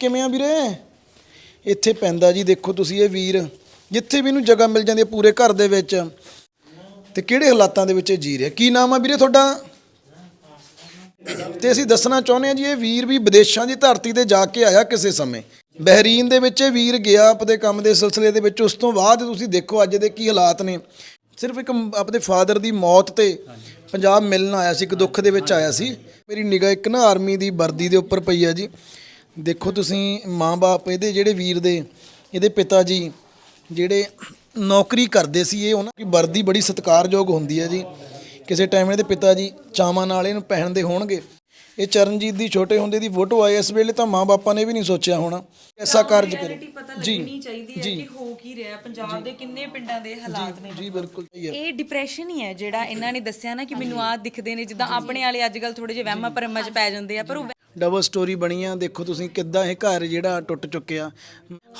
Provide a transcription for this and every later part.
ਕਿਵੇਂ ਆ ਵੀਰੇ? ਇੱਥੇ ਪੈਂਦਾ ਜੀ, ਦੇਖੋ ਤੁਸੀਂ ਇਹ ਵੀਰ। ਜਿੱਥੇ ਵੀ ਇਹਨੂੰ ਜਗ੍ਹਾ ਮਿਲ ਜਾਂਦੀ ਹੈ ਪੂਰੇ ਘਰ ਦੇ ਵਿੱਚ। ਤੇ ਕਿਹੜੇ ਹਾਲਾਤਾਂ ਦੇ ਵਿੱਚ ਇਹ ਜੀ ਰਿਹਾ? ਕੀ ਨਾਮ ਆ ਵੀਰੇ ਤੁਹਾਡਾ? ਤੇ ਅਸੀਂ ਦੱਸਣਾ ਚਾਹੁੰਦੇ ਹਾਂ ਜੀ, ਇਹ ਵੀਰ ਵੀ ਵਿਦੇਸ਼ਾਂ ਦੀ ਧਰਤੀ ਤੇ ਜਾ ਕੇ ਆਇਆ ਕਿਸੇ ਸਮੇਂ। ਬਹਿਰੀਨ ਦੇ ਵਿੱਚ ਇਹ ਵੀਰ ਗਿਆ ਆਪਦੇ ਕੰਮ ਦੇ ਸਿਲਸਿਲੇ ਦੇ ਵਿੱਚ। ਉਸ ਤੋਂ ਬਾਅਦ ਤੁਸੀਂ ਦੇਖੋ ਅੱਜ ਦੇ ਕੀ ਹਾਲਾਤ ਨੇ। ਸਿਰਫ ਇੱਕ ਆਪਣੇ ਫਾਦਰ ਦੀ ਮੌਤ ਤੇ ਪੰਜਾਬ ਮਿਲਣ ਆਇਆ ਸੀ, ਇੱਕ ਦੁੱਖ ਦੇ ਵਿੱਚ ਆਇਆ ਸੀ। ਮੇਰੀ ਨਿਗਾਹ ਇੱਕ ਨਾ ਆਰਮੀ ਦੀ ਵਰਦੀ ਦੇ ਉੱਪਰ ਪਈ ਆ ਜੀ। ਦੇਖੋ ਤੁਸੀਂ ਮਾਂ-ਬਾਪ ਇਹਦੇ ਜਿਹੜੇ ਵੀਰ ਦੇ ਇਹਦੇ ਪਿਤਾ ਜੀ ਜਿਹੜੇ ਨੌਕਰੀ ਕਰਦੇ ਸੀ ਇਹ ਉਹਨਾਂ ਦੀ ਵਰਦੀ ਬੜੀ ਸਤਿਕਾਰਯੋਗ ਹੁੰਦੀ ਹੈ ਜੀ। ਕਿਸੇ ਟਾਈਮ ਇਹਦੇ ਪਿਤਾ ਜੀ ਚਾਵਾਂ ਨਾਲ ਇਹਨੂੰ ਪਹਿਨਦੇ ਹੋਣਗੇ। ਇਹ ਚਰਨਜੀਤ ਦੀ ਛੋਟੇ ਹੁੰਦੇ ਦੀ ਫੋਟੋ ਆਈ ਇਸ ਵੇਲੇ ਤਾਂ ਮਾਂ-ਬਾਪਾਂ ਨੇ ਵੀ ਨਹੀਂ ਸੋਚਿਆ ਹੋਣਾ। ਐਸਾ ਕਾਰਜ ਕਰੇ। ਲੱਗਣੀ ਚਾਹੀਦੀ ਹੈ ਕਿ ਹੋ ਕੀ ਰਿਹਾ ਪੰਜਾਬ ਦੇ ਕਿੰਨੇ ਪਿੰਡਾਂ ਦੇ ਹਾਲਾਤ ਨੇ ਜੀ ਬਿਲਕੁਲ ਇਹ ਡਿਪਰੈਸ਼ਨ ਹੀ ਹੈ ਜਿਹੜਾ ਇਹਨਾਂ ਨੇ ਦੱਸਿਆ ਨਾ ਕਿ ਮੈਨੂੰ ਆਹ ਦਿਖਦੇ ਨੇ ਜਿੱਦਾਂ ਆਪਣੇ ਵਾਲੇ ਅੱਜ ਕੱਲ ਥੋੜੇ ਜਿਹੇ ਵਹਿਮਾਂ ਭਰਮਾਂ 'ਚ ਪੈ ਜਾਂਦੇ ਆ ਪਰ ਉਹ ਡਬਲ ਸਟੋਰੀ ਬਣੀ ਆ, ਦੇਖੋ ਤੁਸੀਂ ਕਿੱਦਾਂ ਇਹ ਘਰ ਜਿਹੜਾ ਟੁੱਟ ਚੁੱਕਿਆ।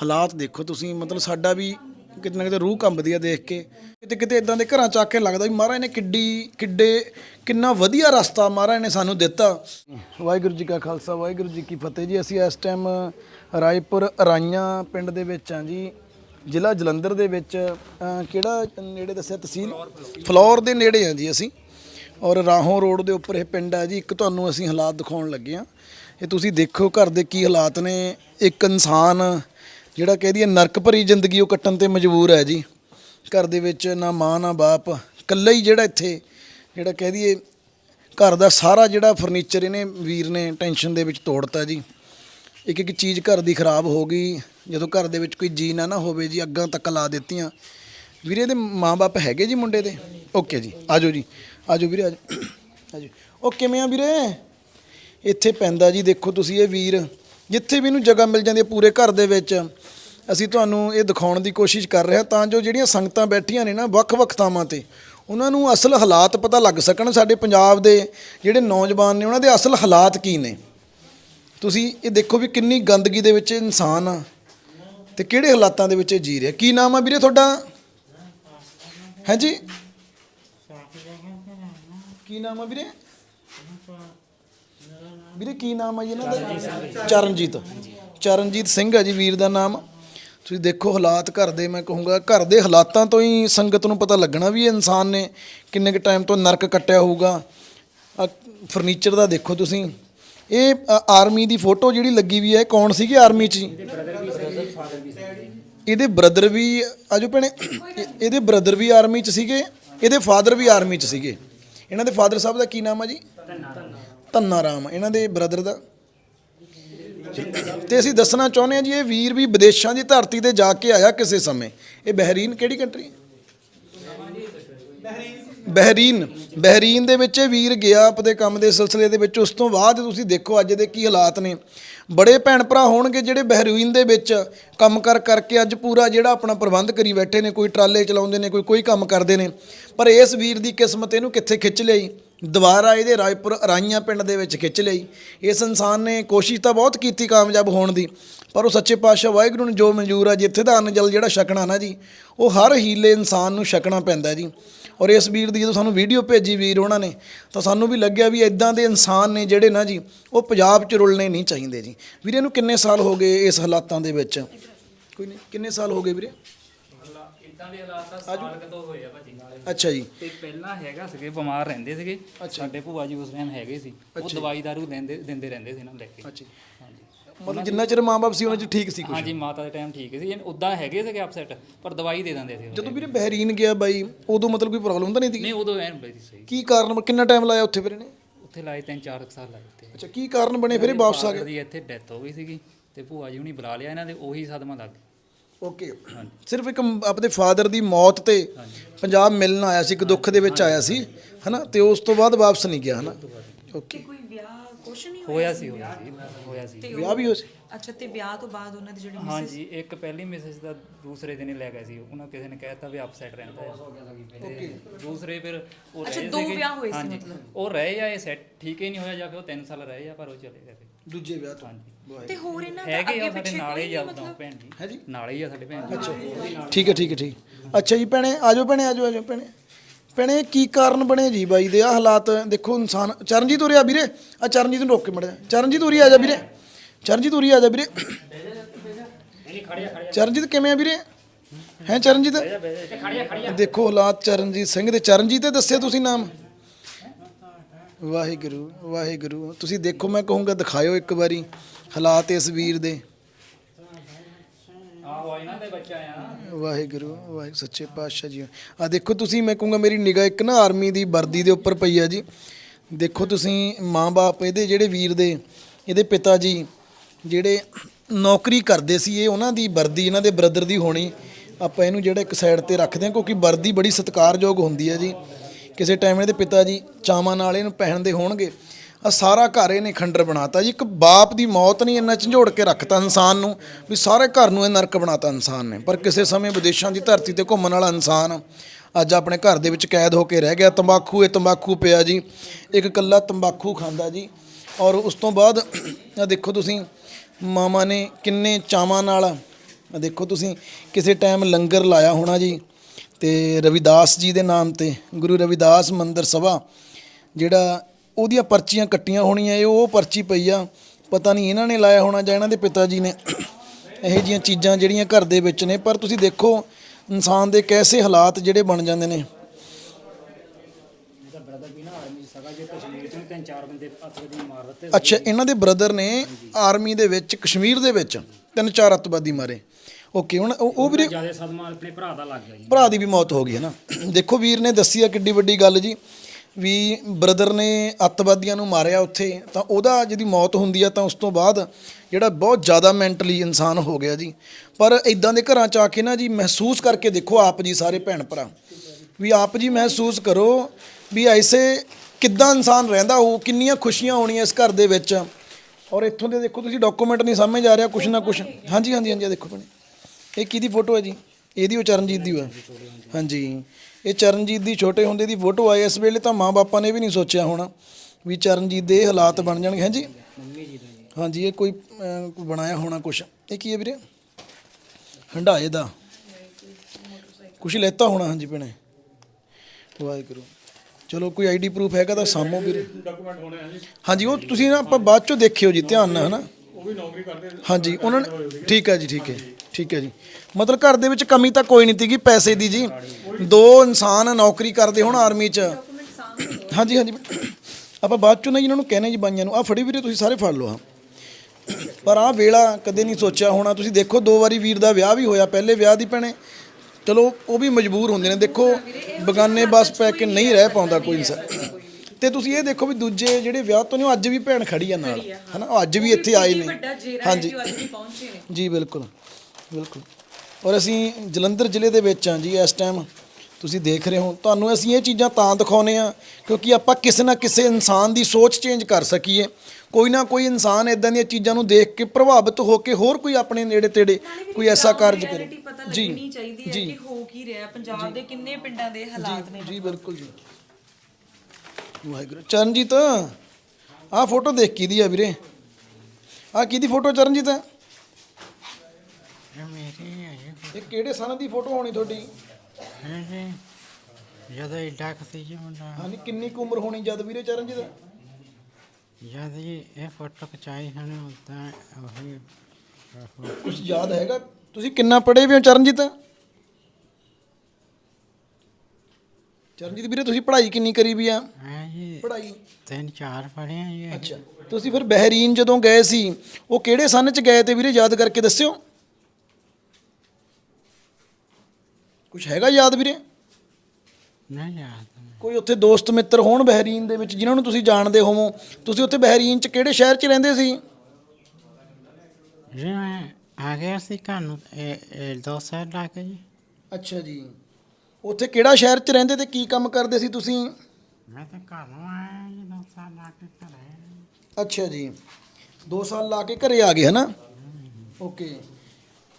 ਹਾਲਾਤ ਦੇਖੋ ਤੁਸੀਂ, ਮਤਲਬ ਸਾਡਾ ਵੀ ਕਿਤੇ ਨਾ ਕਿਤੇ ਰੂਹ ਕੰਬਦੀ ਆ ਦੇਖ ਕੇ। ਕਿਤੇ ਕਿਤੇ ਇਦਾਂ ਦੇ ਘਰਾਂ ਚੱਕ ਕੇ ਲੱਗਦਾ ਵੀ ਮਹਾਰਾਜ ਨੇ ਕਿੱਡੀ, ਕਿੱਡੇ, ਕਿੰਨਾ ਵਧੀਆ ਰਸਤਾ ਮਹਾਰਾਜ ਨੇ ਸਾਨੂੰ ਦਿੱਤਾ। ਵਾਹਿਗੁਰੂ ਜੀ ਕਾ ਖਾਲਸਾ, ਵਾਹਿਗੁਰੂ ਜੀ ਕੀ ਫਤਿਹ ਜੀ। ਅਸੀਂ ਇਸ ਟਾਈਮ ਰਾਏਪੁਰ ਅਰਾਈਆਂ ਪਿੰਡ ਦੇ ਵਿੱਚ ਆ ਜੀ। ਜ਼ਿਲ੍ਹਾ ਜਲੰਧਰ ਦੇ ਵਿੱਚ ਕਿਹੜਾ ਨੇੜੇ ਦੱਸਿਆ? ਤਹਿਸੀਲ? ਫਲੌਰ ਦੇ ਨੇੜੇ ਆ ਜੀ ਅਸੀਂ। ਔਰ ਰਾਹੋਂ ਰੋਡ ਦੇ ਉੱਪਰ ਇਹ ਪਿੰਡ ਹੈ ਜੀ, ਇੱਕ ਤੁਹਾਨੂੰ ਅਸੀਂ ਹਾਲਾਤ ਦਿਖਾਉਣ ਲੱਗੇ ਆ ਇਹ ਤੁਸੀਂ ਦੇਖੋ ਘਰ ਦੇ ਕੀ ਹਾਲਾਤ ਨੇ। ਇੱਕ ਇਨਸਾਨ ਜਿਹੜਾ ਕਹਿ ਦਈਏ ਨਰਕ ਭਰੀ ਜ਼ਿੰਦਗੀ ਉਹ ਕੱਟਣ ਤੇ ਮਜਬੂਰ ਹੈ ਜੀ। ਘਰ ਦੇ ਵਿੱਚ ਨਾ ਮਾਂ, ਨਾ ਬਾਪ, ਇਕੱਲਾ ਹੀ ਜਿਹੜਾ ਇੱਥੇ, ਜਿਹੜਾ ਕਹਿ ਦਈਏ ਘਰ ਦਾ ਸਾਰਾ ਜਿਹੜਾ ਫਰਨੀਚਰ ਇਹਨੇ ਵੀਰ ਨੇ ਟੈਨਸ਼ਨ ਦੇ ਵਿੱਚ ਤੋੜਤਾ ਜੀ। ਇੱਕ ਇੱਕ ਚੀਜ਼ ਘਰ ਦੀ ਖਰਾਬ ਹੋ ਗਈ। ਜਦੋਂ ਘਰ ਦੇ ਵਿੱਚ ਕੋਈ ਜੀ ਨਾ ਨਾ ਹੋਵੇ ਜੀ, ਅੱਗਾਂ ਤੱਕ ਲਾ ਦਿੱਤੀਆਂ। ਵੀਰੇ ਦੇ ਮਾਂ-ਬਾਪ ਹੈਗੇ ਜੀ ਮੁੰਡੇ ਦੇ? ਓਕੇ ਜੀ ਆਜੋ ਜੀ। ਆਜੋ ਵੀਰੇ, ਆਜੋ। ਆਜੋ। ਉਹ ਕਿਵੇਂ ਆ ਵੀਰੇ? ਇੱਥੇ ਪੈਂਦਾ ਜੀ, ਦੇਖੋ ਤੁਸੀਂ ਇਹ ਵੀਰ, ਜਿੱਥੇ ਵੀ ਇਹਨੂੰ ਜਗ੍ਹਾ ਮਿਲ ਜਾਂਦੀ ਹੈ ਪੂਰੇ ਘਰ ਦੇ ਵਿੱਚ। ਅਸੀਂ ਤੁਹਾਨੂੰ ਇਹ ਦਿਖਾਉਣ ਦੀ ਕੋਸ਼ਿਸ਼ ਕਰ ਰਹੇ ਹਾਂ, ਤਾਂ ਜੋ ਜਿਹੜੀਆਂ ਸੰਗਤਾਂ ਬੈਠੀਆਂ ਨੇ ਨਾ ਵੱਖ-ਵੱਖ ਥਾਵਾਂ ਤੇ, ਉਹਨਾਂ ਨੂੰ ਅਸਲ ਹਾਲਾਤ ਪਤਾ ਲੱਗ ਸਕਣ। ਸਾਡੇ ਪੰਜਾਬ ਦੇ ਜਿਹੜੇ ਨੌਜਵਾਨ ਨੇ, ਉਹਨਾਂ ਦੇ ਅਸਲ ਹਾਲਾਤ ਕੀ ਨੇ? ਤੁਸੀਂ ਇਹ ਦੇਖੋ ਵੀ ਕਿੰਨੀ ਗੰਦਗੀ ਦੇ ਵਿੱਚ ਇਨਸਾਨ ਆ, ਤੇ ਕਿਹੜੇ ਹਾਲਾਤਾਂ ਦੇ ਵਿੱਚ ਇਹ ਜੀ ਰਿਹਾ? ਕੀ ਨਾਮ ਆ ਵੀਰੇ ਤੁਹਾਡਾ? ਹਾਂਜੀ ਕੀ ਨਾਮ ਆ ਵੀਰੇ? ਵੀਰੇ ਕੀ ਨਾਮ ਆ ਜੀ ਇਹਨਾਂ ਦਾ? ਚਰਨਜੀਤ ਚਰਨਜੀਤ। ਸਿੰਘ ਆ ਜੀ ਵੀਰ ਦਾ ਨਾਮ। ਤੁਸੀਂ ਦੇਖੋ ਹਾਲਾਤ ਘਰ ਦੇ ਮੈਂ ਕਹੂੰਗਾ ਘਰ ਦੇ ਹਾਲਾਤਾਂ ਤੋਂ ਹੀ ਸੰਗਤ ਨੂੰ ਪਤਾ ਲੱਗਣਾ ਵੀ ਇਹ ਇਨਸਾਨ ਨੇ ਕਿੰਨੇ ਕੁ ਟਾਈਮ ਤੋਂ ਨਰਕ ਕੱਟਿਆ ਹੋਊਗਾ। ਫਰਨੀਚਰ ਦਾ ਦੇਖੋ ਤੁਸੀਂ। ਇਹ ਆਰਮੀ ਦੀ ਫੋਟੋ ਜਿਹੜੀ ਲੱਗੀ ਵੀ ਹੈ ਕੌਣ ਸੀਗੇ ਆਰਮੀ 'ਚ ਇਹਦੇ ਬ੍ਰਦਰ ਵੀ ਆਜੋ ਭੈਣੇ ਇਹ- ਇਹਦੇ ਬ੍ਰਦਰ ਵੀ ਆਰਮੀ 'ਚ ਸੀਗੇ ਇਹਦੇ ਫਾਦਰ ਵੀ ਆਰਮੀ 'ਚ ਸੀਗੇ। ਇਹਨਾਂ ਦੇ ਫਾਦਰ ਸਾਹਿਬ ਦਾ ਕੀ ਨਾਮ ਆ ਜੀ? ਧੰਨਾ ਰਾਮ। ਇਹਨਾਂ ਦੇ ਬ੍ਰਦਰ ਦਾ? ਤੇ ਅਸੀਂ ਦੱਸਣਾ ਚਾਹੁੰਦੇ ਹਾਂ ਜੀ ਇਹ ਵੀਰ ਵੀ ਵਿਦੇਸ਼ਾਂ ਦੀ ਧਰਤੀ ਤੇ ਜਾ ਕੇ ਆਇਆ ਕਿਸੇ ਸਮੇਂ। ਇਹ ਬਹਿਰੀਨ ਕਿਹੜੀ ਕੰਟਰੀ? ਬਹਿਰੀਨ। ਬਹਿਰੀਨ ਦੇ ਵਿੱਚ ਇਹ ਵੀਰ ਗਿਆ ਆਪਦੇ ਕੰਮ ਦੇ ਸਿਲਸਿਲੇ ਦੇ ਵਿੱਚ। ਉਸ ਤੋਂ ਬਾਅਦ ਤੁਸੀਂ ਦੇਖੋ ਅੱਜ ਦੇ ਕੀ ਹਾਲਾਤ ਨੇ। ਬੜੇ ਭੈਣ ਭਰਾ ਹੋਣਗੇ ਜਿਹੜੇ ਬਹਿਰੀਨ ਦੇ ਵਿੱਚ ਕੰਮ ਕਰ ਕਰਕੇ ਅੱਜ ਪੂਰਾ ਜਿਹੜਾ ਆਪਣਾ ਪ੍ਰਬੰਧ ਕਰੀ ਬੈਠੇ ਨੇ, ਕੋਈ ਟਰਾਲੇ ਚਲਾਉਂਦੇ ਨੇ, ਕੋਈ ਕੋਈ ਕੰਮ ਕਰਦੇ ਨੇ। ਪਰ ਇਸ ਵੀਰ ਦੀ ਕਿਸਮਤ ਇਹਨੂੰ ਕਿੱਥੇ ਖਿੱਚ ਲਈ ਦੁਬਾਰਾ ਇਹਦੇ ਰਾਏਪੁਰ ਅਰਾਈਆਂ ਪਿੰਡ ਦੇ ਵਿੱਚ ਖਿੱਚ ਲਈ। ਇਸ ਇਨਸਾਨ ਨੇ ਕੋਸ਼ਿਸ਼ ਤਾਂ ਬਹੁਤ ਕੀਤੀ ਕਾਮਯਾਬ ਹੋਣ ਦੀ, ਪਰ ਉਹ ਸੱਚੇ ਪਾਤਸ਼ਾਹ ਵਾਹਿਗੁਰੂ ਨੂੰ ਜੋ ਮਨਜ਼ੂਰ ਆ, ਜਿੱਥੇ ਦਾ ਅੰਨ ਜਲ ਜਿਹੜਾ ਛਕਣਾ ਨਾ ਜੀ, ਉਹ ਹਰ ਹੀਲੇ ਇਨਸਾਨ ਨੂੰ ਛਕਣਾ ਪੈਂਦਾ ਜੀ। ਔਰ ਇਸ ਵੀਰ ਦੀ ਜਦੋਂ ਸਾਨੂੰ ਵੀਡੀਓ ਭੇਜੀ ਵੀਰ ਉਹਨਾਂ ਨੇ, ਤਾਂ ਸਾਨੂੰ ਵੀ ਲੱਗਿਆ ਵੀ ਇਦਾਂ ਦੇ ਇਨਸਾਨ ਨੇ ਜਿਹੜੇ ਨਾ ਜੀ, ਉਹ ਪੰਜਾਬ 'ਚ ਰੁਲਣੇ ਨਹੀਂ ਚਾਹੀਦੇ ਜੀ। ਵੀਰੇ ਨੂੰ ਕਿੰਨੇ ਸਾਲ ਹੋ ਗਏ ਇਸ ਹਾਲਾਤਾਂ ਦੇ ਵਿੱਚ? ਕੋਈ ਨਹੀਂ, ਕਿੰਨੇ ਸਾਲ ਹੋ ਗਏ ਵੀਰੇ? ਇਦਾਂ ਦੇ ਹਾਲਾਤ ਤਾਂ ਸਾਲ ਕਦੋਂ ਹੋਏ ਆ ਭਾਜੀ? ਅੱਛਾ ਜੀ। ਤੇ ਪਹਿਲਾਂ ਹੈਗਾ ਸੀਗੇ ਬਿਮਾਰ ਰਹਿੰਦੇ ਸੀਗੇ। ਸਾਡੇ ਭੂਆ ਜੀ ਉਸ ਟਾਈਮ ਹੈਗੇ ਸੀ। ਉਹ ਦਵਾਈ ਦਾਰੂ ਦਿੰਦੇ ਦਿੰਦੇ ਰਹਿੰਦੇ ਸੀ ਨਾ ਲੈ ਕੇ। ਅੱਛਾ ਜੀ। ਹਾਂਜੀ। ਮਤਲਬ ਜਿੰਨਾ ਚਿਰ ਮਾਂ-ਬਾਪ ਸੀ ਉਹਨਾਂ 'ਚ ਠੀਕ ਸੀ ਕੁਛ? ਹਾਂਜੀ ਮਾਤਾ ਦੇ ਟਾਈਮ ਠੀਕ ਸੀ। ਉਦਾਂ ਹੈਗੇ ਸੀਗੇ ਅਪਸੈਟ ਪਰ ਦਵਾਈ ਦੇ ਦਿੰਦੇ ਸੀ। ਜਦੋਂ ਵੀਰੇ ਬਹਿਰੀਨ ਗਿਆ ਬਾਈ ਉਦੋਂ ਮਤਲਬ ਕੋਈ ਪ੍ਰੋਬਲਮ ਤਾਂ ਨਹੀਂ ਸੀ? ਨਹੀਂ ਉਦੋਂ ਐਨ ਬਈ ਸਹੀ। ਕੀ ਕਾਰਨ ਕਿੰਨਾ ਟਾਈਮ ਲਾਇਆ ਉੱਥੇ ਫਿਰ ਇਹਨੇ? ਉੱਥੇ ਲਾਏ ਤਿੰਨ ਚਾਰ ਸਾਲ ਲੱਗੇ ਤੇ ਅੱਛਾ ਕੀ ਕਾਰਨ ਬਣੇ ਫਿਰ ਇਹ ਵਾਪਸ ਆ ਗਏ? ਇੱਥੇ ਡੈਥ ਹੋ ਗਈ ਸੀਗੀ ਤੇ ਭੂਆ ਜੀ ਹੁਣੀ ਬੁਲਾ ਲਿਆ ਇਹਨਾਂ ਦੇ ਉਹੀ ਸਦਮਾ ਲੱਗ ਗਿਆ ਓਕੇ। ਸਿਰਫ ਇੱਕ ਆਪਣੇ ਫਾਦਰ ਦੀ ਮੌਤ ਤੇ ਪੰਜਾਬ ਮਿਲਣ ਆਇਆ ਸੀ ਇੱਕ ਦੁੱਖ ਦੇ ਵਿੱਚ ਆਇਆ ਸੀ ਹਨਾ? ਤੇ ਉਸ ਤੋਂ ਬਾਅਦ ਵਾਪਸ ਨਹੀਂ ਗਿਆ ਹਨਾ? ਓਕੇ। ਕੋਈ ਵਿਆਹ ਕੁਛ ਨਹੀਂ ਹੋਇਆ ਸੀ? ਹੋਇਆ ਸੀ ਹੋਇਆ ਸੀ। ਤੇ ਵਿਆਹ ਵੀ ਹੋ ਸੀ? ਅੱਛਾ ਤੇ ਵਿਆਹ ਤੋਂ ਬਾਅਦ ਉਹਨਾਂ ਦੀ ਜਿਹੜੀ ਹਾਂਜੀ ਇੱਕ ਪਹਿਲੀ ਮੈਸੇਜ ਦਾ ਦੂਸਰੇ ਦਿਨ ਹੀ ਲੈ ਗਿਆ ਸੀ। ਉਹਨਾਂ ਕਿਸੇ ਨੇ ਕਹਿਤਾ ਵੀ ਅਪਸੈਟ ਰਹਿੰਦਾ ਹੈ। ਤੇ ਦੂਸਰੇ ਫਿਰ ਉਹ ਅੱਛਾ, ਰਹੇ ਦੋ ਸੀਗੇ। ਵਿਆਹ ਹੋਏ ਸੀ ਹਾਂਜੀ। ਮਤਲਬ। ਉਹ ਰਹੇ ਆ ਇਹ ਸੈੱਟ ਠੀਕ ਹੀ ਨਹੀਂ ਹੋਇਆ ਜਾਂ ਫਿਰ ਉਹ 3 ਸਾਲ ਰਹੇ ਆ ਪਰ ਉਹ ਚਲੇ ਗਏ ਫਿਰ। ਦੂਜੇ ਵਿਆਹ ਤੋਂ? ਹਾਂਜੀ। ਤੇ ਹੋਰ ਇਹਨਾਂ ਦਾ ਹੈਗੇ ਅੱਗੇ ਆ ਸਾਡੇ ਪਿੱਛੇ ਨਾਲੇ ਕੋਈ ਹੀ ਆ ਉਦੋਂ ਮਤਲਬ? ਭੈਣ ਜੀ। ਹੈ ਜੀ? ਨਾਲੇ ਹੀ ਆ ਸਾਡੇ ਭੈਣ ਜੀ। ਠੀਕ ਹੈ ਠੀਕ ਹੈ ਠੀਕ। ਅੱਛਾ ਜੀ ਭੈਣੇ ਆਜੋ ਭੈਣੇ ਆਜੋ ਆਜੋ ਭੈਣੇ। ਭੈਣੇ ਕੀ ਕਾਰਨ ਬਣੇ ਜੀ ਬਾਈ ਦੇ? ਆ ਹਾਲਾਤ ਦੇਖੋ ਇਨਸਾਨ, ਚਰਨਜੀਤ ਉਰੇ ਆ ਵੀਰੇ। ਆ ਚਰਨਜੀਤ ਨੂੰ ਰੋਕ ਕੇ ਮੜਿਆ। ਚਰਨਜੀਤ ਉਰੇ ਆ ਜਾ ਵੀਰੇ। ਚਰਨਜੀਤ ਉਰੀ ਆ ਜਾ ਵੀਰੇ। ਚਰਨਜੀਤ ਕਿਵੇਂ ਆ ਵੀਰੇ? ਹੈ ਚਰਨਜੀਤ? ਦੇਖੋ ਹਾਲਾਤ ਚਰਨਜੀਤ ਸਿੰਘ ਦੇ। ਚਰਨਜੀਤ ਤੇ ਦੱਸਿਆ ਤੁਸੀਂ ਨਾਮ? ਵਾਹਿਗੁਰੂ ਵਾਹਿਗੁਰੂ। ਤੁਸੀਂ ਦੇਖੋ, ਮੈਂ ਕਹੂੰਗਾ ਦਿਖਾਇਓ ਇੱਕ ਵਾਰੀ ਹਾਲਾਤ ਇਸ ਵੀਰ ਦੇ। ਆਹੋ ਇਹਨਾਂ ਦੇ ਬੱਚਾ ਆ। ਵਾਹਿਗੁਰੂ ਵਾਹਿ ਸੱਚੇ ਪਾਤਸ਼ਾਹ ਜੀ। ਆ ਦੇਖੋ ਤੁਸੀਂ, ਮੈਂ ਕਹੂੰਗਾ ਮੇਰੀ ਨਿਗਾਹ ਇੱਕ ਨਾ ਆਰਮੀ ਦੀ ਵਰਦੀ ਦੇ ਉੱਪਰ ਪਈ ਆ ਜੀ। ਦੇਖੋ ਤੁਸੀਂ, ਮਾਂ-ਬਾਪ ਇਹਦੇ ਜਿਹੜੇ ਵੀਰ ਦੇ, ਇਹਦੇ ਪਿਤਾ ਜੀ, ਜਿਹੜੇ ਨੌਕਰੀ ਕਰਦੇ ਸੀ, ਇਹ ਉਹਨਾਂ ਦੀ ਵਰਦੀ, ਇਹਨਾਂ ਦੇ ਬ੍ਰਦਰ ਦੀ ਹੋਣੀ, ਆਪਾਂ ਇਹਨੂੰ ਜਿਹੜਾ ਇੱਕ ਸਾਈਡ ਤੇ ਰੱਖਦੇ ਹਾਂ, ਕਿਉਂਕਿ ਵਰਦੀ ਬੜੀ ਸਤਿਕਾਰਯੋਗ ਹੁੰਦੀ ਹੈ ਜੀ। ਕਿਸੇ ਟਾਈਮ ਇਹਦੇ ਪਿਤਾ ਜੀ ਚਾਵਾਂ ਨਾਲ ਇਹਨੂੰ ਪਹਿਨਦੇ ਹੋਣਗੇ। ਆ ਸਾਰਾ ਘਰ ਇਹਨੇ ਖੰਡਰ ਬਣਾਤਾ ਜੀ। ਇੱਕ ਬਾਪ ਦੀ ਮੌਤ ਨਹੀਂ, ਇੰਨਾ ਝੰਜੋੜ ਕੇ ਰੱਖਤਾ ਇਨਸਾਨ ਨੂੰ ਵੀ ਸਾਰੇ ਘਰ ਨੂੰ ਇਹ ਨਰਕ ਬਣਾਤਾ ਇਨਸਾਨ ਨੇ। ਪਰ ਕਿਸੇ ਸਮੇਂ ਵਿਦੇਸ਼ਾਂ ਦੀ ਧਰਤੀ ਤੇ ਘੁੰਮਣ ਵਾਲਾ ਇਨਸਾਨ ਅੱਜ ਆਪਣੇ ਘਰ ਦੇ ਵਿੱਚ ਕੈਦ ਹੋ ਕੇ ਰਹਿ ਗਿਆ। ਤੰਬਾਕੂ, ਇਹ ਤੰਬਾਕੂ ਪਿਆ ਜੀ। ਇੱਕ ਇਕੱਲਾ ਤੰਬਾਕੂ ਖਾਂਦਾ ਜੀ। ਔਰ ਉਸ ਤੋਂ ਬਾਅਦ ਆ ਦੇਖੋ ਤੁਸੀਂ, ਮਾਮਾ ਨੇ ਕਿੰਨੇ ਚਾਵਾਂ ਨਾਲ ਆ ਦੇਖੋ ਤੁਸੀਂ, ਕਿਸੇ ਟਾਈਮ ਲੰਗਰ ਲਾਇਆ ਹੋਣਾ ਜੀ। ਤੇ ਰਵਿਦਾਸ ਜੀ ਦੇ ਨਾਮ ਤੇ, ਗੁਰੂ ਰਵਿਦਾਸ ਮੰਦਰ ਸਭਾ, ਜਿਹੜਾ ਉਹਦੀਆਂ ਪਰਚੀਆਂ ਕੱਟੀਆਂ ਹੋਣੀਆਂ ਇਹ ਉਹ ਪਰਚੀ ਪਈ ਆ ਪਤਾ ਨਹੀਂ ਇਹਨਾਂ ਨੇ ਲਾਇਆ ਹੋਣਾ ਜਾਂ ਇਹਨਾਂ ਦੇ ਪਿਤਾ ਜੀ ਨੇ। ਇਹੋ ਜੀਆਂ ਚੀਜ਼ਾਂ ਜਿਹੜੀਆਂ ਘਰ ਦੇ ਵਿੱਚ ਨੇ ਪਰ ਤੁਸੀਂ ਦੇਖੋ ਇਨਸਾਨ ਦੇ ਕੈਸੇ ਹਾਲਾਤ ਜਿਹੜੇ ਬਣ ਜਾਂਦੇ ਨੇ। ਅੱਛਾ ਇਹਨਾਂ ਦੇ ਬ੍ਰਦਰ ਨੇ ਆਰਮੀ ਦੇ ਵਿੱਚ ਕਸ਼ਮੀਰ ਦੇ ਵਿੱਚ ਤਿੰਨ ਚਾਰ ਅੱਤਵਾਦੀ ਮਾਰੇ। ਓਕੇ ਹੁਣ ਉਹ ਉਹ ਵੀਰੇ ਜ਼ਿਆਦਾ ਸਦਮਾ ਆਪਣੇ ਭਰਾ ਦਾ ਲੱਗ ਗਿਆ ਜੀ। ਭਰਾ ਦੀ ਵੀ ਮੌਤ ਹੋ ਗਈ ਹੈ ਨਾ। ਦੇਖੋ ਵੀਰ ਨੇ ਦੱਸੀ ਆ ਕਿੱਡੀ ਵੱਡੀ ਗੱਲ ਜੀ। ਵੀ ਬ੍ਰਦਰ ਨੇ ਅੱਤਵਾਦੀਆਂ ਨੂੰ ਮਾਰਿਆ ਉੱਥੇ, ਤਾਂ ਉਹਦਾ ਜਿਹਦੀ ਮੌਤ ਹੁੰਦੀ ਆ ਤਾਂ ਉਸ ਤੋਂ ਬਾਅਦ ਜਿਹੜਾ ਬਹੁਤ ਜ਼ਿਆਦਾ ਮੈਂਟਲੀ ਇਨਸਾਨ ਹੋ ਗਿਆ ਜੀ। ਪਰ ਇਦਾਂ ਦੇ ਘਰਾਂ ਚ ਆ ਕੇ ਨਾ ਜੀ ਮਹਿਸੂਸ ਕਰਕੇ ਦੇਖੋ ਆਪ ਜੀ ਸਾਰੇ ਭੈਣ ਭਰਾ, ਵੀ ਆਪ ਜੀ ਮਹਿਸੂਸ ਕਰੋ ਵੀ ਐਸੇ ਕਿੱਦਾਂ ਇਨਸਾਨ ਰਹਿੰਦਾ, ਉਹ ਕਿੰਨੀਆਂ ਖੁਸ਼ੀਆਂ ਹੋਣੀਆਂ ਇਸ ਘਰ ਦੇ ਵਿੱਚ। ਔਰ ਇੱਥੋਂ ਦੇ ਦੇਖੋ ਤੁਸੀਂ ਡਾਕੂਮੈਂਟ ਨਹੀਂ ਸਮਝ ਆ ਰਿਹਾ, ਕੁਛ ਨਾ ਕੁਛ। ਹਾਂਜੀ ਹਾਂਜੀ ਹਾਂਜੀ ਦੇਖੋ ਭੈਣੇ। ਇਹ ਕਿਹਦੀ ਫੋਟੋ ਹੈ ਜੀ? ਇਹਦੀ ਉਹ ਚਰਨਜੀਤ ਦੀ ਹੈ ਹਾਂਜੀ। ਇਹ ਚਰਨਜੀਤ ਦੀ ਛੋਟੇ ਹੁੰਦੇ ਦੀ ਫੋਟੋ ਆਈ, ਇਸ ਵੇਲੇ ਤਾਂ ਮਾਂ-ਬਾਪਾਂ ਨੇ ਵੀ ਨਹੀਂ ਸੋਚਿਆ ਹੋਣਾ ਵੀ ਚਰਨਜੀਤ ਦੇ ਇਹ ਹਾਲਾਤ ਬਣ ਜਾਣਗੇ। ਹਾਂਜੀ। ਹਾਂਜੀ, ਇਹ ਕੋਈ ਬਣਾਇਆ ਹੋਣਾ ਕੁਛ? ਇਹ ਕੀ ਹੈ ਵੀਰੇ? ਹੰਡਾਏ ਦਾ। ਕੁਛ ਲੈਤਾ ਹੋਣਾ? ਹਾਂਜੀ ਭੈਣੇ। ਵਾਹਿਗੁਰੂ। ਚਲੋ, ਕੋਈ ਆਈਡੀ ਪ੍ਰੂਫ ਹੈਗਾ ਤਾਂ ਸਾਮੋ ਵੀਰੇ। ਹਾਂਜੀ, ਉਹ ਤੁਸੀਂ ਨਾ ਆਪਾਂ ਬਾਅਦ ਚੋਂ ਦੇਖਿਓ ਜੀ, ਧਿਆਨ ਨਾਲ, ਹਨਾ? ਉਹ ਵੀ ਨੌਕਰੀ ਕਰਦੇ ਹਾਂਜੀ ਉਹਨਾਂ ਨੇ ਠੀਕ ਹੈ ਜੀ ਠੀਕ ਹੈ ਠੀਕ ਹੈ ਜੀ। ਮਤਲਬ ਘਰ ਦੇ ਵਿੱਚ ਕਮੀ ਤਾਂ ਕੋਈ ਨਹੀਂ ਤੀਗੀ ਪੈਸੇ ਦੀ ਜੀ। ਦੋ ਇਨਸਾਨ ਨੌਕਰੀ ਕਰਦੇ ਹੁਣ ਆਰਮੀ 'ਚ। ਹਾਂਜੀ ਹਾਂਜੀ। ਆਪਾਂ ਬਾਅਦ ਚੋਂ ਨਾ ਇਹਨਾਂ ਨੂੰ ਕਹਿੰਦੇ ਜੀ ਬਾਈਆਂ ਨੂੰ ਆ ਫੜੀ ਵੀਰੇ ਤੁਸੀਂ ਸਾਰੇ ਫੜ ਲਓ ਆ ਪਰ ਆ ਵੇਲਾ ਕਦੇ ਨਹੀਂ ਸੋਚਿਆ ਹੋਣਾ। ਤੁਸੀਂ ਦੇਖੋ ਦੋ ਵਾਰੀ ਵੀਰ ਦਾ ਵਿਆਹ ਵੀ ਹੋਇਆ ਪਹਿਲੇ ਵਿਆਹ ਦੀ ਭੈਣੇ। ਚਲੋ ਉਹ ਵੀ ਮਜਬੂਰ ਹੁੰਦੇ ਨੇ। ਦੇਖੋ ਬਗਾਨੇ ਬਸ ਪੈ ਕੇ ਨਹੀਂ ਰਹਿ ਪਾਉਂਦਾ ਕੋਈ ਇਨਸਾਨ। ਤੇ ਤੁਸੀਂ ਇਹ ਦੇਖੋ ਵੀ ਦੂਜੇ ਜਿਹੜੇ ਵਿਆਹ ਤੋਂ ਨੇ ਉਹ ਅੱਜ ਵੀ ਭੈਣ ਖੜੀ ਆ ਨਾਲ ਹਨਾ? ਉਹ ਅੱਜ ਵੀ ਇੱਥੇ ਆਏ ਨੇ। ਵੱਡਾ ਜੇਰਾ ਹੈ ਹਾਂਜੀ। ਜੋ ਅੱਜ ਵੀ ਪਹੁੰਚੇ ਨੇ। ਜੀ ਬਿਲਕੁਲ ਬਿਲਕੁਲ। ਔਰ ਅਸੀਂ ਜਲੰਧਰ ਜ਼ਿਲ੍ਹੇ ਦੇ ਵਿੱਚ ਹਾਂ ਜੀ ਇਸ ਟਾਈਮ ਤੁਸੀਂ ਦੇਖ ਰਹੇ ਹੋ। ਤੁਹਾਨੂੰ ਅਸੀਂ ਇਹ ਚੀਜ਼ਾਂ ਤਾਂ ਦਿਖਾਉਨੇ ਆ ਕਿਉਂਕਿ ਆਪਾਂ ਕਿਸੇ ਨਾ ਕਿਸੇ ਇਨਸਾਨ ਦੀ ਸੋਚ ਚੇਂਜ ਕਰ ਸਕੀਏ। ਕੋਈ ਨਾ ਕੋਈ ਇਨਸਾਨ ਇਦਾਂ ਦੀਆਂ ਚੀਜ਼ਾਂ ਨੂੰ ਦੇਖ ਕੇ ਪ੍ਰਭਾਵਿਤ ਹੋ ਕੇ ਹੋਰ ਕੋਈ ਆਪਣੇ ਨੇੜੇ ਤੇੜੇ ਕੋਈ ਐਸਾ ਕਾਰਜ ਕਰੇ। reality ਪਤਾ ਲੱਗਣੀ ਚਾਹੀਦੀ ਹੈ ਕਿ ਹੋ ਕੀ ਰਿਹਾ। ਪੰਜਾਬ ਦੇ ਕਿੰਨੇ ਪਿੰਡਾਂ ਦੇ ਹਾਲਾਤ ਨੇ ਜੀ ਬਿਲਕੁਲ ਜੀ। ਵਾਹਿਗੁਰੂ। ਚਰਨਜੀਤ ਆਹ ਫੋਟੋ ਦੇਖ ਕਿਹਦੀ ਆ ਵੀਰੇ? ਆਹ ਕਿਹਦੀ ਫੋਟੋ ਚਰਨਜੀਤ? ਇਹ ਮੇਰੀ ਹੈ ਇਹ ਕਿਹੜੇ ਸਨ ਦੀ ਫੋਟੋ ਹੋਣੀ ਤੁਹਾਡੀ? ਇਹ ਜੀ ਜਦੋਂ ਇੱਡਾ ਕੁ ਜੀ ਮੁੰਡਾ। ਹਾਂਜੀ ਕਿੰਨੀ ਕੁ ਉਮਰ ਹੋਣੀ ਜਦ ਵੀਰੇ ਚਰਨਜੀਤ? ਜਦ ਜੀ ਇਹ ਫੋਟੋ ਖਿਚਾਈ ਹਨ ਉਦਾਂ ਉਹੀ ਉਹ- ਕੁਝ ਯਾਦ ਹੈਗਾ? ਤੁਸੀਂ ਕਿੰਨਾ ਪੜ੍ਹੇ ਵੀ ਹੋ ਚਰਨਜੀਤ? ਚਰਨਜੀਤ ਵੀਰੇ ਤੁਸੀਂ ਪੜ੍ਹਾਈ ਕਿੰਨੀ ਕਰੀ ਵੀ ਆ? ਹੈ ਜੀ ਪੜ੍ਹਾਈ। ਤਿੰਨ ਚਾਰ ਪੜ੍ਹੇ ਆ ਜੀ। ਅੱਛਾ। ਤੁਸੀਂ ਫਿਰ ਬਹਿਰੀਨ ਜਦੋਂ ਗਏ ਸੀ ਉਹ ਕਿਹੜੇ ਸਨ ਚ ਗਏ ਤੇ ਵੀਰੇ ਯਾਦ ਕਰਕੇ ਦੱਸਿਓ? ਕੁਝ ਹੈਗਾ ਯਾਦ ਵੀਰੇ? ਨਹੀਂ ਯਾਦ ਕੋਈ ਉੱਥੇ ਦੋਸਤ ਮਿੱਤਰ ਹੋਣ ਬਹਿਰੀਨ ਦੇ ਵਿੱਚ ਜਿਨ੍ਹਾਂ ਨੂੰ ਤੁਸੀਂ ਜਾਣਦੇ ਹੋਵੋ? ਤੁਸੀਂ ਉੱਥੇ ਬਹਿਰੀਨ ਚ ਕਿਹੜੇ ਸ਼ਹਿਰ ਚ ਰਹਿੰਦੇ ਸੀ? ਜੀ ਮੈਂ ਆ ਗਿਆ ਸੀ ਘਰ ਨੂੰ ਇਹ ਇਹ ਦੋ ਸਾਲ ਲਾ ਕੇ ਜੀ ਅੱਛਾ ਜੀ। ਉੱਥੇ ਕਿਹੜਾ ਸ਼ਹਿਰ ਚ ਰਹਿੰਦੇ ਤੇ ਕੀ ਕੰਮ ਕਰਦੇ ਸੀ ਤੁਸੀਂ? ਮੈਂ ਤਾਂ ਘਰ ਆਇਆ ਜੀ ਦੋ ਸਾਲ ਲਾ ਕੇ ਘਰੇ। ਅੱਛਾ ਜੀ। 2 ਸਾਲ ਲਾ ਕੇ ਘਰੇ ਆ ਗਏ ਹਨਾ? ਓਕੇ।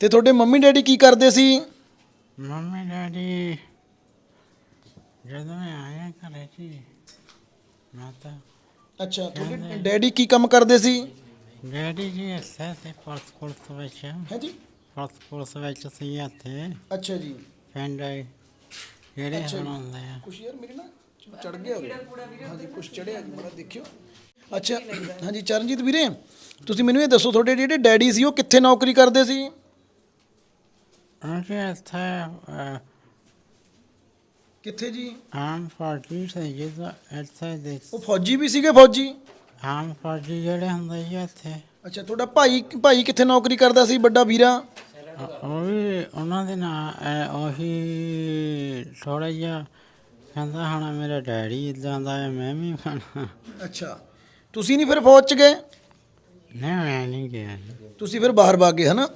ਤੇ ਤੁਹਾਡੇ ਮੰਮੀ ਡੈਡੀ ਕੀ ਕਰਦੇ ਸੀ? ਮੰਮੀ ਡੈਡੀ ਜਦੋਂ ਮੈਂ ਆਇਆ ਘਰੇ ਜੀ ਮੈਂ ਤਾਂ ਅੱਛਾ ਤੁਹਾਡੇ ਡੈਡੀ ਕੀ ਕੰਮ ਕਰਦੇ ਸੀ? ਡੈਡੀ ਜੀ ਐਸੇ ਤੇ ਪੁਲਿਸ ਵਿੱਚ। ਹੈ ਜੀ? ਪੁਲਿਸ ਪੁਲਿਸ ਵਿੱਚ ਸੀ ਇੱਥੇ। ਅੱਛਾ ਜੀ। ਪਿੰਡ ਜਿਹੜੇ ਅੱਛਾ। ਬਣਾਉਂਦੇ ਆ? ਕੁਛ ਯਾਰ ਮੇਰੇ ਨਾ ਚੜ ਗਿਆ ਹੋਵੇ ਹਾਂਜੀ ਕੁਛ ਚੜਿਆ ਜੀ ਮੜਾ ਦੇਖਿਓ। ਅੱਛਾ ਹਾਂਜੀ ਚਰਨਜੀਤ ਵੀਰੇ ਤੁਸੀਂ ਮੈਨੂੰ ਇਹ ਦੱਸੋ ਤੁਹਾਡੇ ਜਿਹੜੇ ਡੈਡੀ ਸੀ ਉਹ ਕਿੱਥੇ ਨੌਕਰੀ ਕਰਦੇ ਸੀ? ਉਹਦੇ ਇੱਥੇ ਅਹ, ਕਿੱਥੇ ਜੀ? ਆਮ ਫੌਜੀ ਸੀ ਜਿਹਦਾ ਇੱਥੇ ਦੇ ਉਹ ਫੌਜੀ ਵੀ ਸੀਗੇ ਫੌਜੀ? ਆਮ ਫੌਜੀ ਜਿਹੜੇ ਹੁੰਦੇ ਸੀ ਇੱਥੇ। ਅੱਛਾ ਤੁਹਾਡਾ ਭਾਈ ਭਾਈ ਕਿੱਥੇ ਨੌਕਰੀ ਕਰਦਾ ਸੀ ਵੱਡਾ ਵੀਰਾ? ਉਹ- ਵੀ ਉਹਨਾਂ ਦੇ ਨਾਲ ਉਹੀ ਥੋੜਾ ਜਿਹਾ ਕਹਿੰਦਾ ਹੁਣ ਮੇਰਾ ਡੈਡੀ ਇਦਾਂ ਦਾ ਹੈ ਮੈਂ ਵੀ ਬਣਾ ਅੱਛਾ। ਤੁਸੀਂ ਨਹੀਂ ਫਿਰ ਫੌਜ ਚ ਗਏ? ਨਹੀਂ ਮੈਂ ਨਹੀਂ ਗਿਆ। ਤੁਸੀਂ ਫਿਰ ਬਾਹਰ ਭੱਗ ਗਏ ਹਨਾ?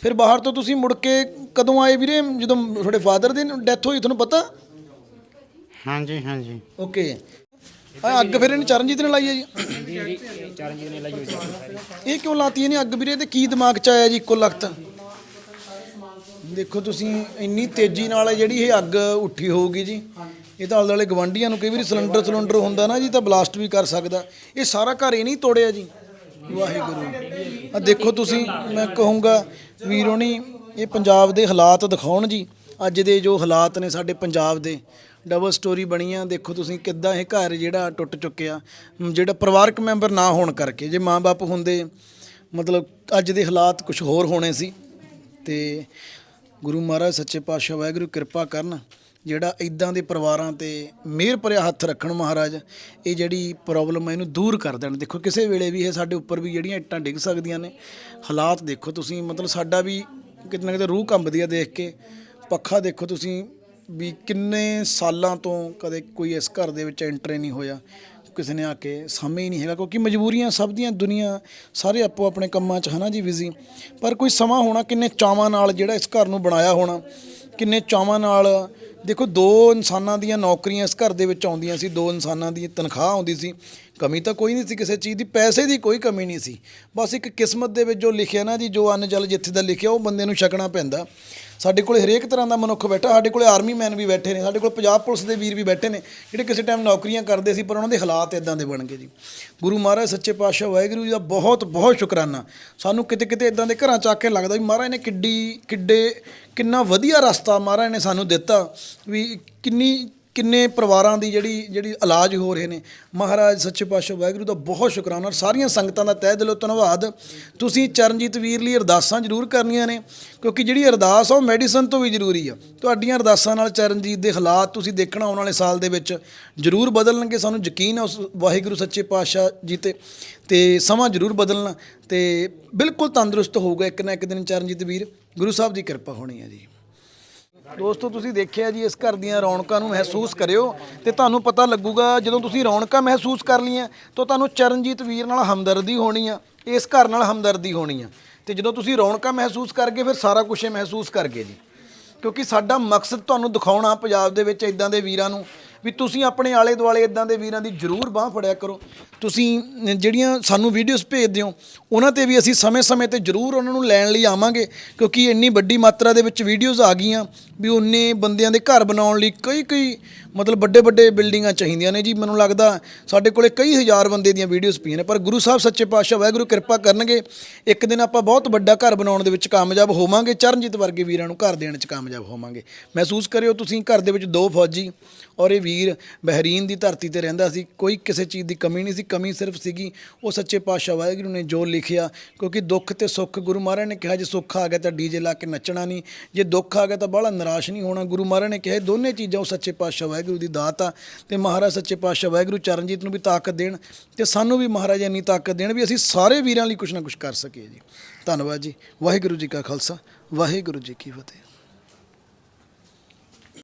ਫਿਰ ਬਾਹਰ ਤੋਂ ਤੁਸੀਂ ਮੁੜ ਕੇ ਕਦੋਂ ਆਏ ਵੀਰੇ? ਜਦੋਂ ਤੁਹਾਡੇ ਫਾਦਰ ਦੀ ਡੈਥ ਹੋਈ ਤੁਹਾਨੂੰ ਪਤਾ? ਹਾਂਜੀ ਹਾਂਜੀ। ਓਕੇ। ਆ ਅੱਗ ਫਿਰ ਇਹਨੇ ਚਰਨਜੀਤ ਨੇ ਲਾਈ ਹੈ ਜੀ? ਚਰਨਜੀਤ ਨੇ ਲਾਈ ਹੋਈ ਇਹ ਕਿਉਂ ਲਾਤੀ ਇਹਨੇ ਅੱਗ ਵੀਰੇ? ਤੇ ਕੀ ਦਿਮਾਗ 'ਚ ਆਇਆ ਜੀ ਇੱਕੋ ਲਖਤ? ਦੇਖੋ ਤੁਸੀਂ ਇੰਨੀ ਤੇਜ਼ੀ ਨਾਲ ਜਿਹੜੀ ਇਹ ਅੱਗ ਉੱਠੀ ਹੋਊਗੀ ਜੀ, ਇਹ ਤਾਂ ਆਲੇ ਦੁਆਲੇ ਗਵਾਂਢੀਆਂ ਨੂੰ ਕਈ ਵਾਰੀ ਸਿਲੰਡਰ ਸਿਲੰਡਰ ਹੁੰਦਾ ਨਾ ਜੀ, ਤਾਂ ਬਲਾਸਟ ਵੀ ਕਰ ਸਕਦਾ। ਇਹ ਸਾਰਾ ਘਰ ਇਹ ਨਹੀਂ ਤੋੜਿਆ ਜੀ। ਵਾਹਿਗੁਰੂ। ਆ ਦੇਖੋ ਤੁਸੀਂ, ਮੈਂ ਕਹੂੰਗਾ ਵੀਰੋਣੀ ਇਹ ਪੰਜਾਬ ਦੇ ਹਾਲਾਤ ਦਿਖਾਉਣ ਜੀ। ਅੱਜ ਦੇ ਜੋ ਹਾਲਾਤ ਨੇ ਸਾਡੇ ਪੰਜਾਬ ਦੇ ਡਬਲ ਸਟੋਰੀ ਬਣੀਆਂ, ਦੇਖੋ ਤੁਸੀਂ ਕਿੱਦਾਂ ਇਹ ਘਰ ਜਿਹੜਾ ਟੁੱਟ ਚੁੱਕਿਆ ਜਿਹੜਾ ਪਰਿਵਾਰਕ ਮੈਂਬਰ ਨਾ ਹੋਣ ਕਰਕੇ, ਜੇ ਮਾਂ-ਬਾਪ ਹੁੰਦੇ, ਮਤਲਬ ਅੱਜ ਦੇ ਹਾਲਾਤ ਕੁਝ ਹੋਰ ਹੋਣੇ ਸੀ, ਤੇ ਗੁਰੂ ਮਹਾਰਾਜ ਸੱਚੇ ਪਾਤਸ਼ਾਹ ਵਾਹਿਗੁਰੂ ਕਿਰਪਾ ਕਰਨ, ਜਿਹੜਾ ਇਦਾਂ ਦੇ ਪਰਿਵਾਰਾਂ ਤੇ ਮਿਹਰ ਭਰਿਆ ਹੱਥ ਰੱਖਣ ਮਹਾਰਾਜ, ਇਹ ਜਿਹੜੀ ਪ੍ਰੋਬਲਮ ਹੈ ਇਹਨੂੰ ਦੂਰ ਕਰ ਦੇਣ। ਦੇਖੋ, ਕਿਸੇ ਵੇਲੇ ਵੀ ਇਹ ਸਾਡੇ ਉੱਪਰ ਵੀ ਜਿਹੜੀਆਂ ਇੱਟਾਂ ਡਿੱਗ ਸਕਦੀਆਂ ਨੇ, ਹਾਲਾਤ ਦੇਖੋ ਤੁਸੀਂ, ਮਤਲਬ ਸਾਡਾ ਵੀ ਕਿਤੇ ਨਾ ਕਿਤੇ ਰੂਹ ਕੰਬਦੀ ਆ ਦੇਖ ਕੇ, ਪੱਖਾ ਦੇਖੋ ਤੁਸੀਂ ਵੀ ਕਿੰਨੇ ਸਾਲਾਂ ਤੋਂ ਕਦੇ ਕੋਈ ਇਸ ਘਰ ਦੇ ਵਿੱਚ ਐਂਟਰ ਨਹੀਂ ਹੋਇਆ। ਕਿਸੇ ਨੇ ਆ ਕੇ ਸਾਹਮਣੇ ਹੀ ਨਹੀਂ ਹੈਗਾ, ਕਿਉਂਕਿ ਮਜਬੂਰੀਆਂ ਸਭ ਦੀਆਂ ਦੁਨੀਆ ਸਾਰੇ ਆਪੋ ਆਪਣੇ ਕੰਮਾਂ 'ਚ ਹਨਾ ਜੀ ਬਿਜ਼ੀ ਪਰ ਕੋਈ ਸਮਾਂ ਹੋਣਾ, ਕਿੰਨੇ ਚਾਵਾਂ ਨਾਲ ਜਿਹੜਾ ਇਸ ਘਰ ਨੂੰ ਬਣਾਇਆ ਹੋਣਾ, ਕਿੰਨੇ ਚਾਵਾਂ ਨਾਲ, ਦੇਖੋ ਦੋ ਇਨਸਾਨਾਂ ਦੀਆਂ ਨੌਕਰੀਆਂ ਇਸ ਘਰ ਦੇ ਵਿੱਚ ਆਉਂਦੀਆਂ ਸੀ, ਦੋ ਇਨਸਾਨਾਂ ਦੀ ਤਨਖਾਹ ਆਉਂਦੀ ਸੀ, ਕਮੀ ਤਾਂ ਕੋਈ ਨਹੀਂ ਸੀ ਕਿਸੇ ਚੀਜ਼ ਦੀ, ਪੈਸੇ ਦੀ ਕੋਈ ਕਮੀ ਨਹੀਂ ਸੀ। ਬਸ ਇੱਕ ਕਿਸਮਤ ਦੇ ਵਿੱਚ ਜੋ ਲਿਖਿਆ ਨਾ ਜੀ, ਜੋ ਅੰਨ ਜਲ ਜਿੱਥੇ ਦਾ ਲਿਖਿਆ, ਉਹ ਬੰਦੇ ਨੂੰ ਛਕਣਾ ਪੈਂਦਾ। ਸਾਡੇ ਕੋਲ ਹਰੇਕ ਤਰ੍ਹਾਂ ਦਾ ਮਨੁੱਖ ਬੈਠਾ, ਸਾਡੇ ਕੋਲ ਆਰਮੀ ਮੈਨ ਵੀ ਬੈਠੇ ਨੇ, ਸਾਡੇ ਕੋਲ ਪੰਜਾਬ ਪੁਲਿਸ ਦੇ ਵੀਰ ਵੀ ਬੈਠੇ ਨੇ, ਜਿਹੜੇ ਕਿਸੇ ਟਾਈਮ ਨੌਕਰੀਆਂ ਕਰਦੇ ਸੀ, ਪਰ ਉਹਨਾਂ ਦੇ ਹਾਲਾਤ ਇਦਾਂ ਦੇ ਬਣ ਗਏ ਜੀ। ਗੁਰੂ ਮਹਾਰਾਜ, ਸੱਚੇ ਪਾਤਸ਼ਾਹ, ਵਾਹਿਗੁਰੂ ਜੀ ਦਾ ਬਹੁਤ ਬਹੁਤ ਸ਼ੁਕਰਾਨਾ। ਸਾਨੂੰ ਕਿਤੇ ਕਿਤੇ ਇਦਾਂ ਦੇ ਘਰਾਂ ਚ ਆ ਕੇ ਲੱਗਦਾ ਵੀ ਮਹਾਰਾਜ ਨੇ ਕਿੱਡੀ, ਕਿੱਡੇ, ਕਿੰਨਾ ਵਧੀਆ ਰਸਤਾ ਮਹਾਰਾਜ ਨੇ ਸਾਨੂੰ ਦਿੱਤਾ ਵੀ ਕਿੰਨੀ ਕਿੰਨੇ ਪਰਿਵਾਰਾਂ ਦੀ ਜਿਹੜੀ ਜਿਹੜੀ ਇਲਾਜ ਹੋ ਰਹੇ ਨੇ। ਮਹਾਰਾਜ ਸੱਚੇ ਪਾਤਸ਼ਾਹ ਵਾਹਿਗੁਰੂ ਦਾ ਬਹੁਤ ਸ਼ੁਕਰਾਨਾ ਔਰ ਸਾਰੀਆਂ ਸੰਗਤਾਂ ਦਾ ਤਹਿ ਦਿਲੋਂ ਧੰਨਵਾਦ। ਤੁਸੀਂ ਚਰਨਜੀਤ ਵੀਰ ਲਈ ਅਰਦਾਸਾਂ ਜ਼ਰੂਰ ਕਰਨੀਆਂ ਨੇ, ਕਿਉਂਕਿ ਜਿਹੜੀ ਅਰਦਾਸ ਆ ਉਹ ਮੈਡੀਸਨ ਤੋਂ ਵੀ ਜ਼ਰੂਰੀ ਆ। ਤੁਹਾਡੀਆਂ ਅਰਦਾਸਾਂ ਨਾਲ ਚਰਨਜੀਤ ਦੇ ਹਾਲਾਤ ਤੁਸੀਂ ਦੇਖਣਾ ਆਉਣ ਵਾਲੇ ਸਾਲ ਦੇ ਵਿੱਚ ਜ਼ਰੂਰ ਬਦਲਣਗੇ। ਸਾਨੂੰ ਯਕੀਨ ਆ ਉਸ ਵਾਹਿਗੁਰੂ ਸੱਚੇ ਪਾਤਸ਼ਾਹ ਜੀ ਤੇ ਤੇ ਸਮਾਂ ਜ਼ਰੂਰ ਬਦਲਣਾ। ਤੇ ਬਿਲਕੁਲ ਤੰਦਰੁਸਤ ਹੋਊਗਾ ਇੱਕ ਨਾ ਇੱਕ ਦਿਨ ਚਰਨਜੀਤ ਵੀਰ। ਗੁਰੂ ਸਾਹਿਬ ਦੀ ਕਿਰਪਾ ਹੋਣੀ ਹੈ ਜੀ। ਦੋਸਤੋ, ਤੁਸੀਂ ਦੇਖਿਆ ਜੀ, ਇਸ ਘਰ ਦੀਆਂ ਰੌਣਕਾਂ ਨੂੰ ਮਹਿਸੂਸ ਕਰਿਓ ਤੇ ਤੁਹਾਨੂੰ ਪਤਾ ਲੱਗੂਗਾ, ਜਦੋਂ ਤੁਸੀਂ ਰੌਣਕਾਂ ਮਹਿਸੂਸ ਕਰ ਲਈਆਂ, ਤਾਂ ਤੁਹਾਨੂੰ ਚਰਨਜੀਤ ਵੀਰ ਨਾਲ ਹਮਦਰਦੀ ਹੋਣੀ ਆ, ਇਸ ਘਰ ਨਾਲ ਹਮਦਰਦੀ ਹੋਣੀ ਆ। ਤੇ ਜਦੋਂ ਤੁਸੀਂ ਰੌਣਕਾਂ ਮਹਿਸੂਸ ਕਰਗੇ ਫਿਰ ਸਾਰਾ ਕੁਝ ਮਹਿਸੂਸ ਕਰਗੇ ਜੀ। ਕਿਉਂਕਿ ਸਾਡਾ ਮਕਸਦ ਤੁਹਾਨੂੰ ਦਿਖਾਉਣਾ, ਪੰਜਾਬ ਦੇ ਵਿੱਚ ਇਦਾਂ ਦੇ ਵੀਰਾਂ ਨੂੰ ਵੀ ਤੁਸੀਂ ਆਪਣੇ ਆਲੇ ਦੁਆਲੇ ਇਦਾਂ ਦੇ ਵੀਰਾਂ ਦੀ ਜ਼ਰੂਰ ਬਾਹ ਫੜਿਆ ਕਰੋ। ਤੁਸੀਂ ਜਿਹੜੀਆਂ ਸਾਨੂੰ ਵੀਡੀਓਜ਼ ਭੇਜਦੇ ਹੋ, ਉਹਨਾਂ ਤੇ ਵੀ ਅਸੀਂ ਸਮੇਂ-ਸਮੇਂ ਤੇ ਜ਼ਰੂਰ ਉਹਨਾਂ ਨੂੰ ਲੈਣ ਲਈ ਆਵਾਂਗੇ, ਕਿਉਂਕਿ ਇੰਨੀ ਵੱਡੀ ਮਾਤਰਾ ਦੇ ਵਿੱਚ ਵੀਡੀਓਜ਼ ਆ ਗਈਆਂ ਵੀ ਉਹਨੇ ਬੰਦਿਆਂ ਦੇ ਘਰ ਬਣਾਉਣ ਲਈ ਕਈ ਕਈ ਮਤਲਬ ਵੱਡੇ ਵੱਡੇ ਬਿਲਡਿੰਗਾਂ ਚਾਹੀਦੀਆਂ ਨੇ ਜੀ। ਮੈਨੂੰ ਲੱਗਦਾ ਸਾਡੇ ਕੋਲੇ ਕਈ ਹਜ਼ਾਰ ਬੰਦੇ ਦੀਆਂ ਵੀਡੀਓਜ਼ ਪਈਆਂ ਨੇ, ਪਰ ਗੁਰੂ ਸਾਹਿਬ ਸੱਚੇ ਪਾਤਸ਼ਾਹ ਵਾਹਿਗੁਰੂ ਕਿਰਪਾ ਕਰਨਗੇ, ਇੱਕ ਦਿਨ ਆਪਾਂ ਬਹੁਤ ਵੱਡਾ ਘਰ ਬਣਾਉਣ ਦੇ ਵਿੱਚ ਕਾਮਯਾਬ ਹੋਵਾਂਗੇ, ਚਰਨਜੀਤ ਵਰਗੇ ਵੀਰਾਂ ਨੂੰ ਘਰ ਦੇਣ 'ਚ ਕਾਮਯਾਬ ਹੋਵਾਂਗੇ। ਮਹਿਸੂਸ ਕਰਿਓ ਤੁਸੀਂ ਘਰ ਦੇ ਵਿੱਚ ਦੋ ਫੌਜੀ ਔਰ ਇਹ ਵੀਰ ਬਹਿਰੀਨ ਦੀ ਧਰਤੀ ਤੇ ਰਹਿੰਦਾ ਸੀ, ਕੋਈ ਕਿਸੇ ਚੀਜ਼ ਦੀ ਕਮੀ ਨਹੀਂ ਸੀ, ਕਮੀ ਸਿਰਫ ਸੀਗੀ ਉਹ ਸੱਚੇ ਪਾਤਸ਼ਾਹ ਵਾਹਿਗੁਰੂ ਨੇ ਜੋ ਲਿਖਿਆ, ਕਿਉਂਕਿ ਦੁੱਖ ਤੇ ਸੁੱਖ ਗੁਰੂ ਮਹਾਰਾਜ ਨੇ ਕਿਹਾ, ਜੇ ਸੁੱਖ ਆ ਗਿਆ ਤਾਂ ਡੀਜੇ ਲਾ ਕੇ ਨੱਚਣਾ ਨਹੀਂ, ਜੇ ਦੁੱਖ ਆ ਗਿਆ ਤਾਂ ਬਾਹਲਾ ਨਿਰਾਸ਼ ਨਹੀਂ ਹੋਣਾ, ਗੁਰੂ ਮਹਾਰਾਜ ਨੇ ਕਿਹਾ ਦੋਨੇ ਚੀਜ਼ਾਂ ਉਹ ਸੱਚੇ ਪਾਤਸ਼ਾਹ ਵਾਹਿਗੁਰੂ ਦੀ ਦਾਤ ਆ, ਤੇ ਮਹਾਰਾਜ ਸੱਚੇ ਪਾਤਸ਼ਾਹ ਵਾਹਿਗੁਰੂ ਚਰਨਜੀਤ ਨੂੰ ਵੀ ਤਾਕਤ ਦੇਣ, ਤੇ ਸਾਨੂੰ ਵੀ ਮਹਾਰਾਜ ਇੰਨੀ ਤਾਕਤ ਦੇਣ ਵੀ ਅਸੀਂ ਸਾਰੇ ਵੀਰਾਂ ਲਈ ਕੁਝ ਨਾ ਕੁਝ ਕਰ ਸਕੀਏ ਜੀ। ਧੰਨਵਾਦ ਜੀ, ਵਾਹਿਗੁਰੂ ਜੀ ਕਾ ਖਾਲਸਾ, ਵਾਹਿਗੁਰੂ ਜੀ ਕੀ ਫਤਿਹ।